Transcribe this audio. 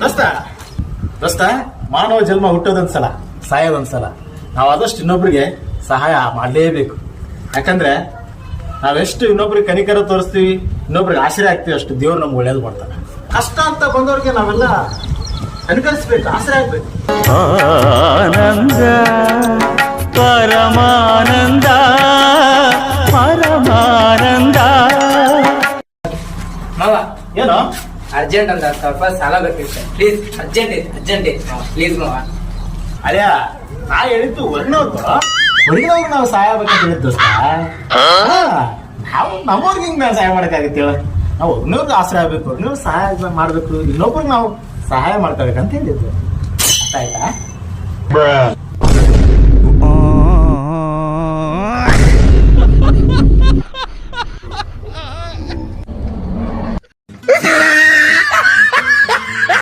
ದೋಸ್ತ ದೋಸ್ತ ಮಾನವ ಜನ್ಮ ಹುಟ್ಟೋದೊಂದ್ಸಲ ಸಾಯೋದೊಂದ್ಸಲ. ನಾವು ಆದಷ್ಟು ಇನ್ನೊಬ್ರಿಗೆ ಸಹಾಯ ಮಾಡಲೇಬೇಕು. ಯಾಕಂದ್ರೆ ನಾವೆಷ್ಟು ಇನ್ನೊಬ್ರಿಗೆ ಕನಿಕರ ತೋರಿಸ್ತೀವಿ ಇನ್ನೊಬ್ರಿಗೆ ಆಶ್ರಯ ಆಗ್ತೀವಿ ಅಷ್ಟು ದೇವ್ರು ನಮ್ಗೆ ಒಳ್ಳೇದು ಮಾಡ್ತಾರೆ ಕಷ್ಟ ಅಂತ ಬಂದವ್ರಿಗೆ ನಾವೆಲ್ಲ ಅನುಕರಿಸ್ಬೇಕು ಆಶ್ರಯ ಆಗ್ಬೇಕು. ಆನಂದ ಪರಮಾನಂದ ಪರಮಾನಂದ. ಏನೋ? ಅರ್ಜೆಂಟ್ ಅಂತ ಸ್ವಲ್ಪ ಸಾಲ ಬೇಕಿತ್ತು. ಪ್ಲೀಸ್ ಅರ್ಜೆಂಟ್ ಐತೆ ಅರ್ಜೆಂಟ್ ಐತೆ ಪ್ಲೀಸ್ ಮಾವ. ಅಳಿಯ ನಾ ಹೇಳಿದ್ದು ಒಳ್ಳೆಯವ್ರು ಹೊರಗಿನವ್ರು ನಾವು ಸಹಾಯ ಬೇಕಂತ ಹೇಳಿದ್ ದೋಸ್ತ. ಹಾ, ನಾವು ನಮ್ಮವ್ರಿಗೆ ಹಿಂಗೆ ನಾವು ಸಹಾಯ ಮಾಡಕ್ಕಾಗತ್ತೆ ಹೇಳು. ನಾವು ಒಬ್ಬನವ್ರಿಗೆ ಆಶ್ರಯ ಆಗಬೇಕು ಒಬ್ಬನವ್ರಿಗೆ ಸಹಾಯ ಮಾಡಬೇಕು ಇನ್ನೊಬ್ರಿಗೆ ನಾವು ಸಹಾಯ ಮಾಡ್ಕೋಬೇಕಂತ ಹೇಳಿದ್ದು. ಅರ್ಥ ಆಯ್ತಾ?